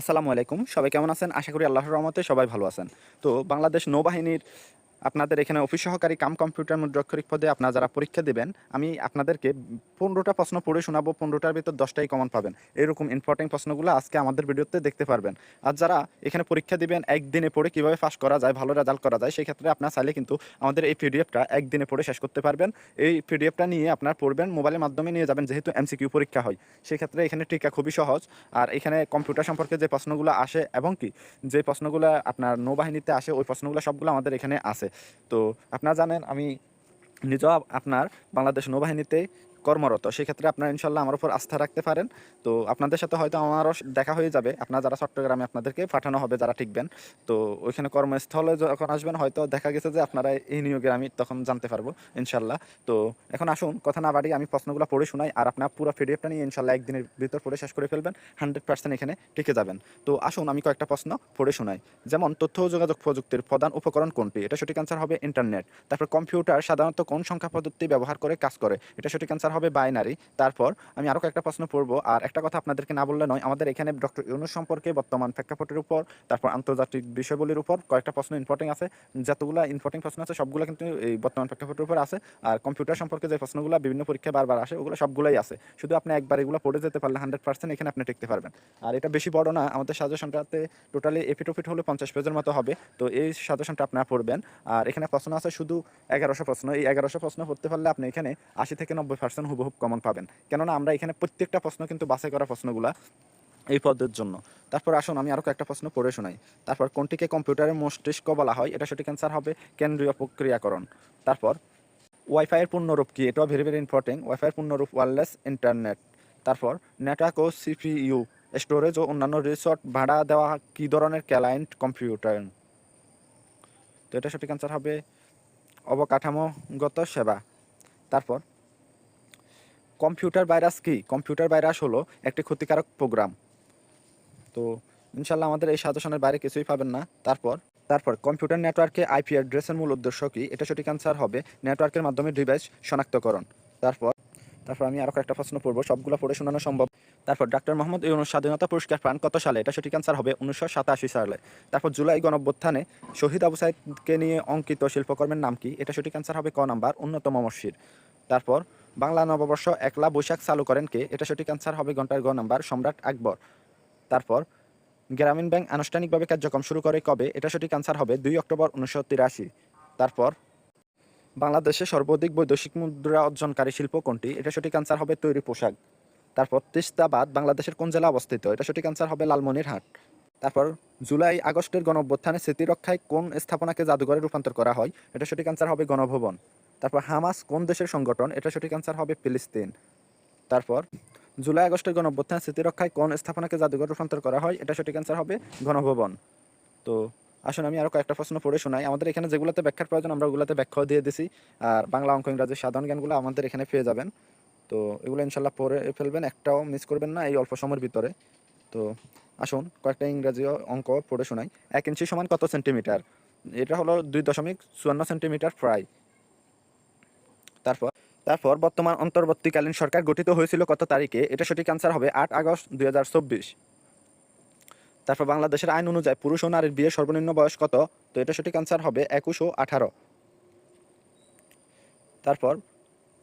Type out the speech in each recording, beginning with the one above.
আসসালামু আলাইকুম। সবাই কেমন আছেন? আশা করি আল্লাহর রহমতে সবাই ভালো আছেন। তো বাংলাদেশ নৌবাহিনীর আপনাদের এখানে অফিস সহকারী কাম কম্পিউটার মুদ্রাক্ষরিক পদে আপনারা যারা পরীক্ষা দেবেন, আমি আপনাদেরকে পনেরোটা প্রশ্ন পড়ে শোনাবো, পনেরোটার ভিতর দশটাই কমন পাবেন। এরকম ইম্পর্টেন্ট প্রশ্নগুলো আজকে আমাদের ভিডিওতে দেখতে পারবেন। আর যারা এখানে পরীক্ষা দিবেন, একদিনে পড়ে কীভাবে পাস করা যায়, ভালো রেজাল্ট করা যায় সেই ক্ষেত্রে আপনার চাইলে কিন্তু আমাদের এই পিডিএফটা একদিনে পড়ে শেষ করতে পারবেন। এই পিডিএফটা নিয়ে আপনার পড়বেন, মোবাইলের মাধ্যমে নিয়ে যাবেন, যেহেতু এমসিকিউ পরীক্ষা হয়। সেই ক্ষেত্রে এখানে টিকা খুবই সহজ। আর এখানে কম্পিউটার সম্পর্কে যে প্রশ্নগুলো আসে এবং কি, যে প্রশ্নগুলো আপনার নৌবাহিনীতে আসে, ওই প্রশ্নগুলো সবগুলো আমাদের এখানে আছে তো আপনারা জানেন আমি নিজেও আপনার বাংলাদেশ নৌবাহিনীতে কর্মরত, সেক্ষেত্রে আপনারা ইনশাল্লাহ আমার উপর আস্থা রাখতে পারেন। তো আপনাদের সাথে হয়তো আমারও দেখা হয়ে যাবে। আপনারা যারা চট্টগ্রামে আপনাদেরকে পাঠানো হবে, যারা টিকবেন, তো ওইখানে কর্মস্থলে যখন আসবেন, হয়তো দেখা গেছে যে আপনারা এই নিয়োগের আমি তখন জানতে পারব, ইনশাল্লাহ। তো এখন আসুন, কথা না বাড়ি আমি প্রশ্নগুলো পড়ে শোনাই, আর আপনার পুরো পিডিএফটা নিয়ে ইনশাল্লাহ একদিনের ভিতর পড়ে শেষ করে ফেলবেন, হান্ড্রেড পার্সেন্ট এখানে টিকে যাবেন। তো আসুন, আমি কয়েকটা প্রশ্ন পড়ে শোনাই। যেমন, তথ্য যোগাযোগ প্রযুক্তির প্রধান উপকরণ কোনটি? এটা সঠিক অ্যান্সার হবে ইন্টারনেট। তারপর, কম্পিউটার সাধারণত কোন সংখ্যা পদ্ধতি ব্যবহার করে কাজ করে? এটা সঠিক অ্যান্সার হবে বাইনারি। তারপর আমি আরও কয়েকটা প্রশ্ন পড়ব। আর একটা কথা আপনাদেরকে না বললে নয়, আমাদের এখানে ডক্টর ইউনুস সম্পর্কে বর্তমান প্রেক্ষাপটের উপর, তারপর আন্তর্জাতিক বিষয়বলির উপর কয়েকটা প্রশ্ন ইম্পর্টেন্ট আছে। যতগুলো ইম্পর্টেন্ট প্রশ্ন আছে, সবগুলো কিন্তু এই বর্তমান প্রেক্ষাপটের উপর আছে। আর কম্পিউটার সম্পর্কে যে প্রশ্নগুলো বিভিন্ন পরীক্ষায় বারবার আসে, ওগুলো সবগুলোই আছে। শুধু আপনি একবার এগুলো পড়ে যেতে পারলে হান্ড্রেড পার্সেন্ট এখানে আপনি টিকতে পারবেন। আর এটা বেশি বড় না, আমাদের সাজেশনটাতে টোটালি এফিটোফিট হলে পঞ্চাশ পেজের মতো হবে। তো এই সাজেশনটা আপনারা পড়বেন। আর এখানে প্রশ্ন আছে শুধু এগারোশো প্রশ্ন। এই এগারোশো প্রশ্ন পড়তে পারলে আপনি এখানে আশি থেকে নব্বই পার্সেন্ট হুবহুব কমন পাবেন। কেননা আমরা এখানে প্রত্যেকটা প্রশ্ন কিন্তু বাছাই করা প্রশ্নগুলা এই পদের জন্য। তারপর আসুন, আমি আরও কয়েকটা প্রশ্ন পড়ে শোনাই। তারপর কোনটিকে কম্পিউটারের মস্তিষ্ক বলা হয়? এটা সঠিক অ্যান্সার হবে কেন্দ্রীয় প্রক্রিয়াকরণ। তারপর ওয়াইফাইয়ের পূর্ণরূপ কি? এটাও ভেরি ভেরি ইম্পর্টেন্ট ওয়াইফাইয়ের পূর্ণরূপ ওয়্যারলেস ইন্টারনেট তারপর নেটওয়ার্ক ও সিপিইউ স্টোরেজ ও অন্যান্য রিসোর্ট ভাড়া দেওয়া কী ধরনের ক্লায়েন্ট কম্পিউটার তো এটা সঠিক অ্যান্সার হবে অবকাঠামোগত সেবা। তারপর কম্পিউটার ভাইরাস কি? কম্পিউটার ভাইরাস হলো একটি ক্ষতিকারক প্রোগ্রাম। তো ইনশাল্লাহ আমাদের এই সাজেশনের বাইরে কিছুই পাবেন না। তারপর তারপর কম্পিউটার নেটওয়ার্কে আইপি অ্যাড্রেসের মূল উদ্দেশ্য কি? এটা সঠিক অ্যান্সার হবে নেটওয়ার্কের মাধ্যমে ডিভাইস শনাক্তকরণ। তারপর তারপর আমি আরও একটা প্রশ্ন পড়ব, সবগুলো পড়ে শোনানো সম্ভব। তারপর ডাক্তার মোহাম্মদ ইউনুস স্বাধীনতা পুরস্কার পান কত সালে? এটা সঠিক অ্যান্সার হবে উনিশশো সাতাশি সালে। তারপর জুলাই গণঅভ্যুত্থানে শহীদ আবু সাইদকে নিয়ে অঙ্কিত শিল্পকর্মের নাম কি? এটা সঠিক অ্যান্সার হবে ক নাম্বার, অন্যতম মসজিদ। তারপর বাংলা নববর্ষ একলা বৈশাখ চালু করেন কে? এটা সঠিক অ্যান্সার হবে ঘণ্টার গ নাম্বার, সম্রাট আকবর। তারপর, গ্রামীণ ব্যাংক আনুষ্ঠানিকভাবে কার্যক্রম শুরু করে কবে? এটা সঠিক অ্যান্সার হবে দুই অক্টোবর উনিশশো তিরাশি। তারপর, বাংলাদেশে সর্বাধিক বৈদেশিক মুদ্রা অর্জনকারী শিল্প কোনটি? এটা সঠিক অ্যান্সার হবে তৈরি পোশাক। তারপর তিস্তাবাদ বাংলাদেশের কোন জেলা অবস্থিত? এটা সঠিক অ্যান্সার হবে লালমনিরহাট। তারপর, জুলাই আগস্টের গণঅভ্যুত্থানে স্মৃতিরক্ষায় কোন স্থাপনাকে জাদুঘরে রূপান্তর করা হয়? এটা সঠিক অ্যান্সার হবে গণভবন। তারপর হামাস কোন দেশের সংগঠন? এটা সঠিক অ্যান্সার হবে ফিলিস্তিন। তারপর, জুলাই আগস্টের গণঅভ্যুত্থানে, স্মৃতিরক্ষায় কোন স্থাপনাকে জাদুঘর রূপান্তর করা হয়? এটা সঠিক অ্যান্সার হবে গণভবন। তো, আসুন আমি আরও কয়েকটা প্রশ্ন পড়ে শোনাই। আমাদের এখানে যেগুলোতে ব্যাখ্যার প্রয়োজন, আমরা ওগুলোতে ব্যাখ্যাও দিয়ে দিছি। আর বাংলা অঙ্ক ইংরাজির সাধারণ জ্ঞানগুলো আমাদের এখানে পেয়ে যাবেন। তো, এগুলো ইনশাল্লাহ পড়ে ফেলবেন, একটাও মিস করবেন না এই অল্প সময়ের ভিতরে। তো, আসুন কয়েকটা ইংরাজি অঙ্ক পড়ে শোনাই। এক ইঞ্চি সমান কত সেন্টিমিটার এটা হলো দুই দশমিক চুয়ান্ন সেন্টিমিটার প্রায়। তারপর তারপর বর্তমান অন্তর্বর্তীকালীন সরকার গঠিত হয়েছিল কত তারিখে? এটা সঠিক অ্যান্সার হবে আট আগস্ট দুই হাজার চব্বিশ। তারপর বাংলাদেশের আইন অনুযায়ী পুরুষ ও নারীর বিয়ে সর্বনিম্ন বয়স কত? তো এটা সঠিক অ্যান্সার হবে একুশ ও আঠারো। তারপর,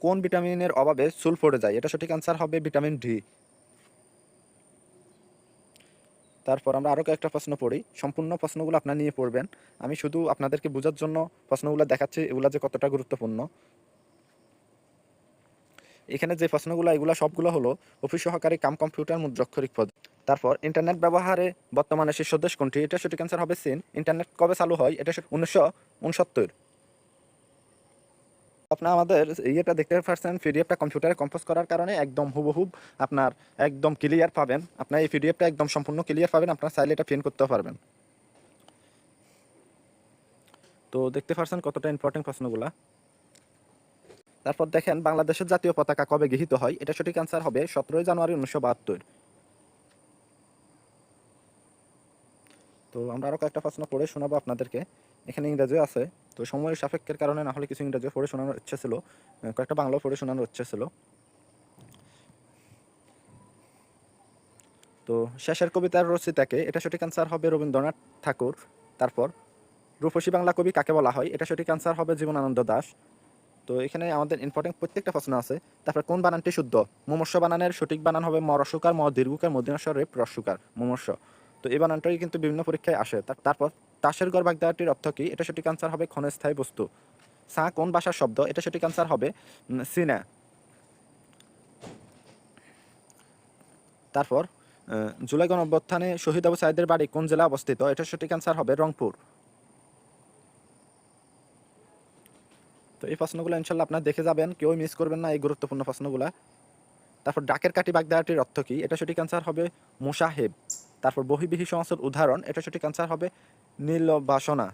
কোন ভিটামিনের অভাবে চুল পড়ে যায়? এটা সঠিক অ্যান্সার হবে ভিটামিন ডি। তারপর আমরা আরও কয়েকটা প্রশ্ন পড়ি। সম্পূর্ণ প্রশ্নগুলো আপনারা নিয়ে পড়বেন। আমি শুধু আপনাদেরকে বোঝার জন্য প্রশ্নগুলো দেখাচ্ছি, এগুলো যে কতটা গুরুত্বপূর্ণ। এখানে যে প্রশ্নগুলো, এগুলো সবগুলো হলো অফিস সহকারী কাম কম্পিউটার মুদ্রাক্ষরিক পদ। তারপর ইন্টারনেট ব্যবহারে বর্তমানে শীর্ষ দেশ কোনটি? এটা সঠিক অ্যান্সার হবে চীন। ইন্টারনেট কবে চালু হয়? এটা উনিশশো উনসত্তর। আপনার আমাদের ইয়েটা দেখতে পাচ্ছেন পিডিএফটা কম্পিউটারে কম্পোজ করার কারণে একদম হুবহুব আপনার একদম ক্লিয়ার পাবেন। আপনার এই পিডিএফটা একদম সম্পূর্ণ ক্লিয়ার পাবেন, আপনার চাইলে এটা প্রিন্ট করতেও পারবেন। তো দেখতে পাচ্ছেন কতটা ইম্পর্টেন্ট প্রশ্নগুলা। তারপর দেখেন, বাংলাদেশের জাতীয় পতাকা কবে গৃহীত হয়? এটা সঠিক অ্যান্সার হবে সতেরোই জানুয়ারি উনিশশো বাহাত্তর। তো আমরা আরও কয়েকটা প্রশ্ন পড়ে শোনাবো আপনাদেরকে। এখানে ইংরেজিও আছে। তো সময়ের সাপেক্ষের কারণে না হলে কিছু ইংরেজিও পড়ে শোনানোর ইচ্ছে ছিল। কয়েকটা বাংলাও পড়ে শোনানোর ইচ্ছে ছিল। তো শেষের কবিতার রচিতাকে, এটা সঠিক অ্যান্সার হবে রবীন্দ্রনাথ ঠাকুর। তারপর রূপসী বাংলা কবি কাকে বলা হয়? এটা সঠিক অ্যান্সার হবে জীবনানন্দ দাশ তো এখানে আমাদের ইম্পর্টেন্ট প্রত্যেকটা প্রশ্ন আছে। তারপর কোন বানানটি শুদ্ধ? মুমর্ষ বানানের সঠিক বানান হবে ম রস্যকার ম দীর্ঘকার মদিনাস্বর রেপ রস্যকার মুমর্ষ তো এই বানানটাই কিন্তু বিভিন্ন পরীক্ষায় আসে। তার- তারপর তাসের গড় বাগদাটির অর্থ কি? এটা সঠিক অ্যান্সার হবে ক্ষণস্থায়ী বস্তু। সা কোন ভাষার শব্দ? এটা সঠিক অ্যান্সার হবে সিনা। তারপর জুলাই গণ অভ্যুত্থানে শহীদ আবু সাইদের বাড়ি কোন জেলা অবস্থিত? এটা সঠিক অ্যান্সার হবে রংপুর। তো এই প্রশ্নগুলো ইনশাল্লাহ আপনার দেখে যাবেন কেউ মিস করবেন না এই গুরুত্বপূর্ণ প্রশ্নগুলা। তারপর ডাকের কাটি বাগদাটির অর্থ কি? এটা সঠিক অ্যান্সার হবে মুসাহেব। তারপর বহিবিহি সমাসের উদাহরণ, এটা সঠিক অ্যান্সার হবে নীল বাসনা